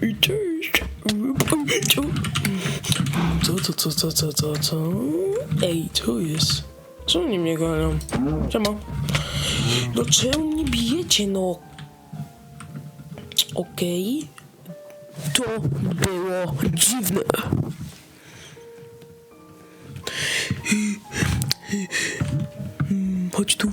Cześć! Co, co, co, co, co, co, co? Ej, co jest? Czemu oni mnie gonią? Czemu? No czemu mnie bijecie, no? Okej. To było dziwne. Chodź tu.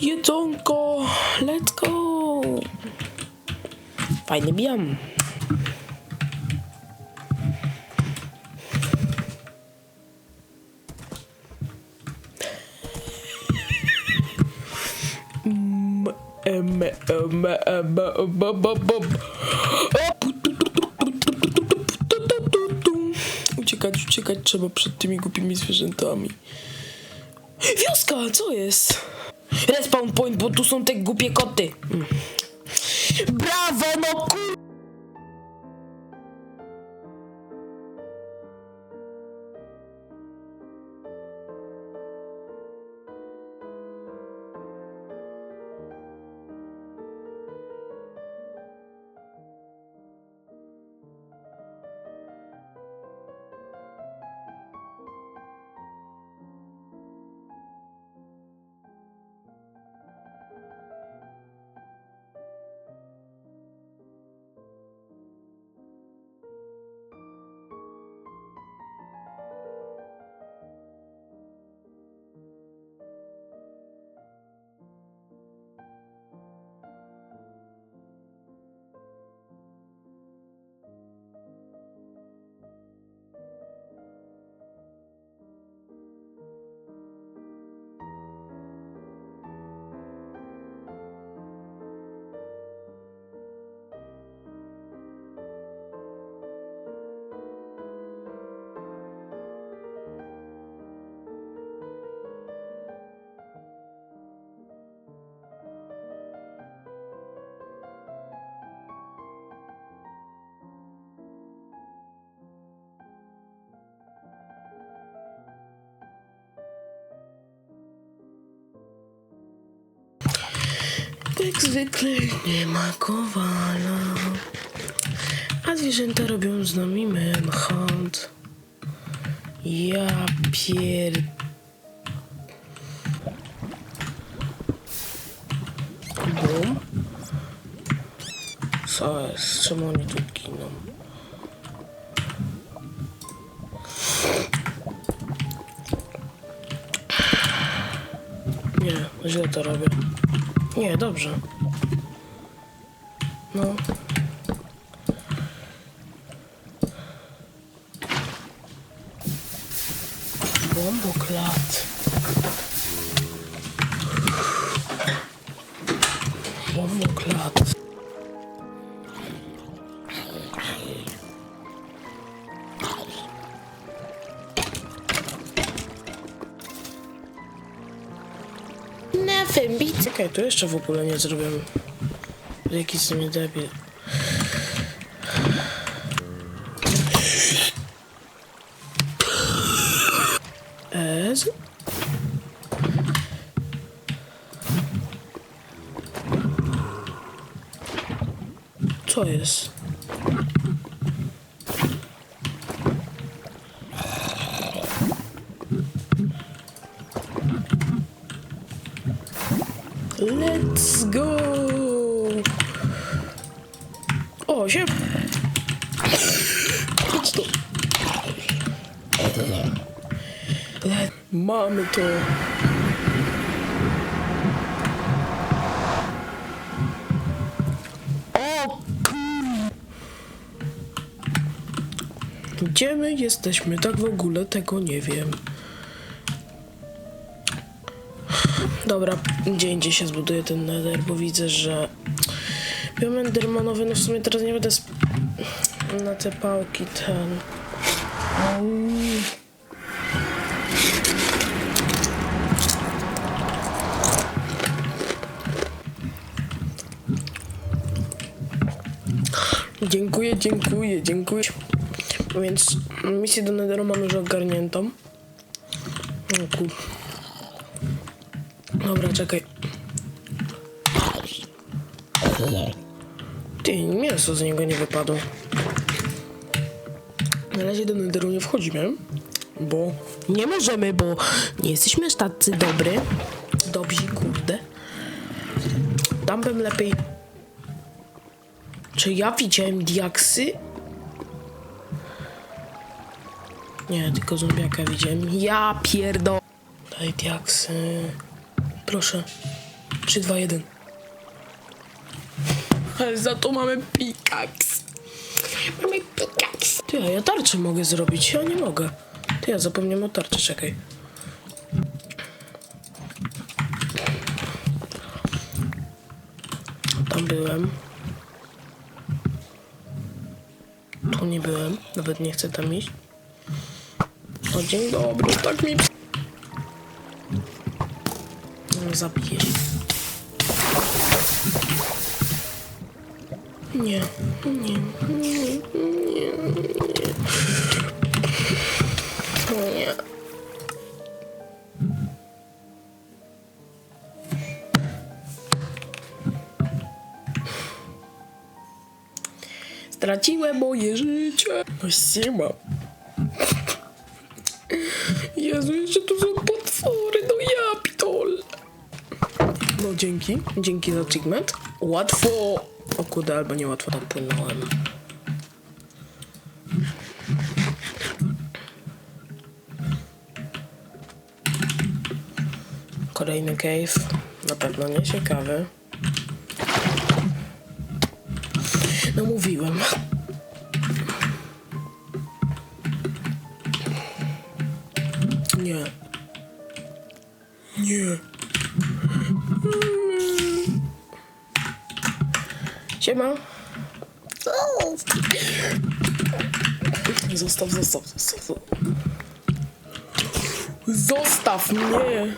Jedzonko, let's go! Fajny biam. Uciekać, uciekać trzeba przed tymi głupimi zwierzętami. Wioska, co jest? Respawn point, bo tu są te głupie koty. Mm. Brawo, no kur... Jak zwykle nie ma kowala. A zwierzęta robią z nami manhunt. Ja pier... Bum. Co jest? Czemu oni tu giną? Nie, źle to robię. Nie, dobrze. No. Bomboklat. Bomboklat. Czekaj, to jeszcze w ogóle nie zrobiłem. Jaki z mnie debil. Co jest? Let's go! O, się... Chodź tu. Mamy to. O. Gdzie my jesteśmy? Tak w ogóle tego nie wiem. Dobra, gdzie indziej się zbuduje ten nether, bo widzę, że biom endermanowy, no w sumie teraz nie będę sp- na te pałki ten... Dziękuję, dziękuję, dziękuję. Więc misję do Netheru mam już ogarniętą. O kur... Dobra, czekaj. Ty, mięso z niego nie wypadło. Na razie do Netheru nie wchodzimy, bo nie możemy, bo nie jesteśmy aż tacy dobry. Dobrzy, kurde. Tam bym lepiej... Czy ja widziałem diaksy? Nie, tylko zombiaka widziałem. Ja pierdo... Daj diaksy. Proszę. 3, 2, 1. Ale za to mamy pikaks. Mamy pikaks. Ty, a ja tarczę mogę zrobić. Ja nie mogę. Ty, ja zapomniałem o tarczy, czekaj. Tam byłem. Tu nie byłem. Nawet nie chcę tam iść. O, dzień dobry, tak mi... разом заб'єш. Ні, ні, ні, ні, ні. Straciłem moje życie. No siema. Jezu, jeszcze tu są No dzięki, dzięki za achievement. Łatwo. O kurde, albo nie łatwo tam płynąłem. Kolejny cave. Na pewno nie ciekawy. No mówiłem. Nie. Nie. Siema. Zostaw, zostaw, zostaw. Zostaw mnie.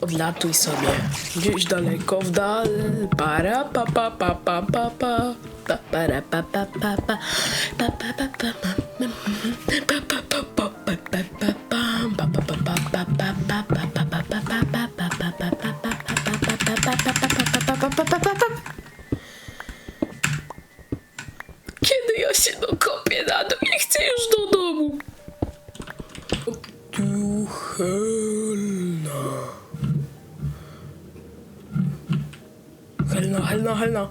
Odlatuj sobie. Gdzieś daleko w dal. Para pa pa pa pa pa pa. Pa para pa pa pa pa. Pa pa pa pa pa. Pa pa pa pa się dokopię na dół? Nie chcę już do domu. Duchelna. Helna, helna, helna.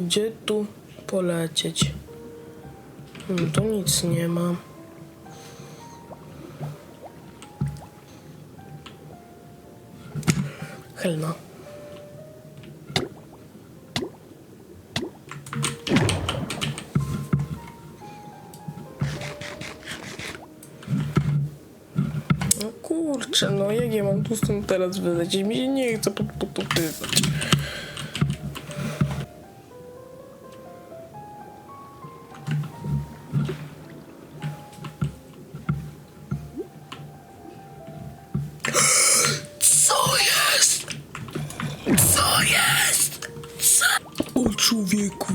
Gdzie tu polecieć? Hmm, tu nic nie ma. Helna. No kurczę, no jak ja mam tu stąd teraz wylecieć? Mi się nie chce pod potopywać. Co jest? Co jest? Co? O człowieku.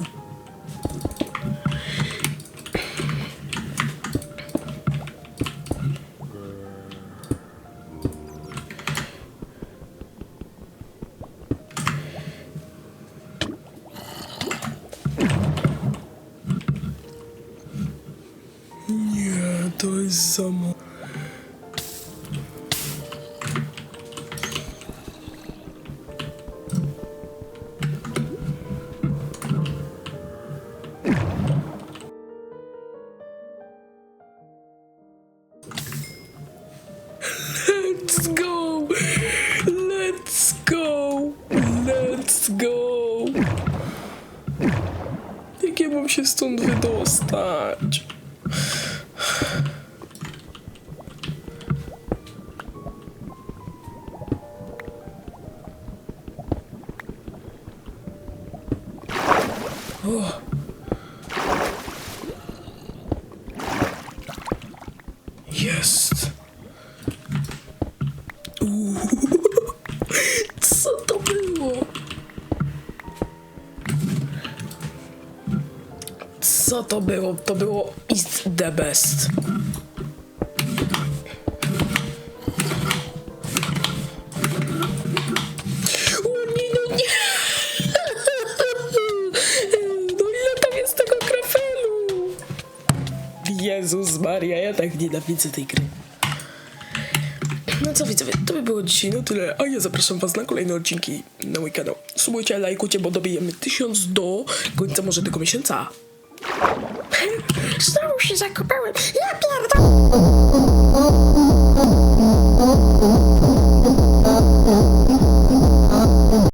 To jest za mało. Let's go! Let's go! Let's go! Jak ja mam się stąd wydostać? Jest. Co to było? Co to było? To było Is the best. Maria, ja tak nienawidzę tej gry. No co widzowie, to by było dzisiaj na tyle, a ja zapraszam was na kolejne odcinki na mój kanał. Subujcie, lajkujcie, bo dobijemy tysiąc do końca może tego miesiąca. Znowu się zakopałem. Ja pierdolę.